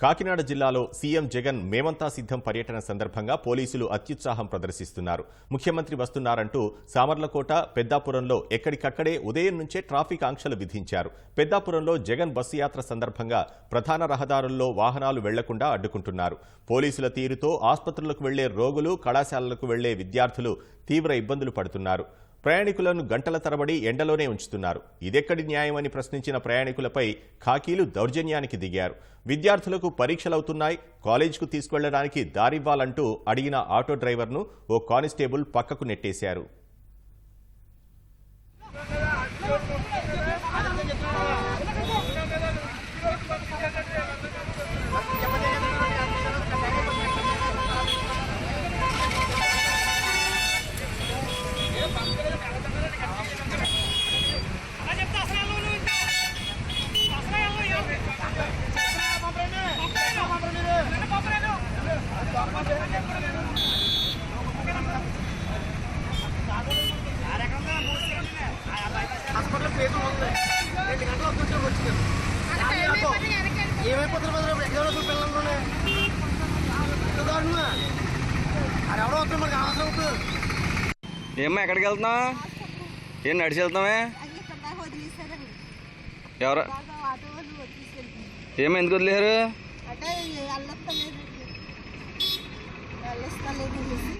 కాకినాడ జిల్లాలో సీఎం జగన్ మేమంతా సిద్ధం పర్యటన సందర్భంగా పోలీసులు అత్యుత్సాహం ప్రదర్శిస్తున్నారు. ముఖ్యమంత్రి వస్తున్నారంటూ సామర్లకోట పెద్దాపురంలో ఎక్కడికక్కడే ఉదయం నుంచే ట్రాఫిక్ ఆంక్షలు విధించారు. పెద్దాపురంలో జగన్ బస్సు యాత్ర సందర్భంగా ప్రధాన రహదారుల్లో వాహనాలు వెళ్ళకుండా అడ్డుకుంటున్నారు. పోలీసుల తీరుతో ఆసుపత్రులకు వెళ్ళే రోగులు కళాశాలలకు వెళ్ళే విద్యార్థులు తీవ్ర ఇబ్బందులు పడుతున్నారు. ప్రయాణికులను గంటల తరబడి ఎండలోనే ఉంచుతున్నారు. ఇదెక్కడి న్యాయమని ప్రశ్నించిన ప్రయాణికులపై ఖాకీలు దౌర్జన్యానికి దిగారు. విద్యార్థులకు పరీక్షలవుతున్నాయి. కాలేజీకు తీసుకెళ్ళడానికి దారివ్వాలంటూ అడిగిన ఆటో డ్రైవర్ను ఓ కానిస్టేబుల్ పక్కకు నెట్టేశారు. హాస్పిటల్ పేరు ఉంది రెండు గంటలు కూర్చొని వచ్చింది. ఏమైపోతుంది మరి? ఎక్కడ పిల్లల్లోనే? దారుణమా అది ఎవడో వస్తుంది మనకి అవసరం అవుతుంది ఏమ్మా ఎక్కడికి వెళ్తున్నావు? ఏం నడిచి వెళ్తామే ఎవరు? ఏమో ఎందుకు వదిలేరు అంటే వెళ్ళొస్తలేదు వెళ్ళొస్తలేదు అనేసి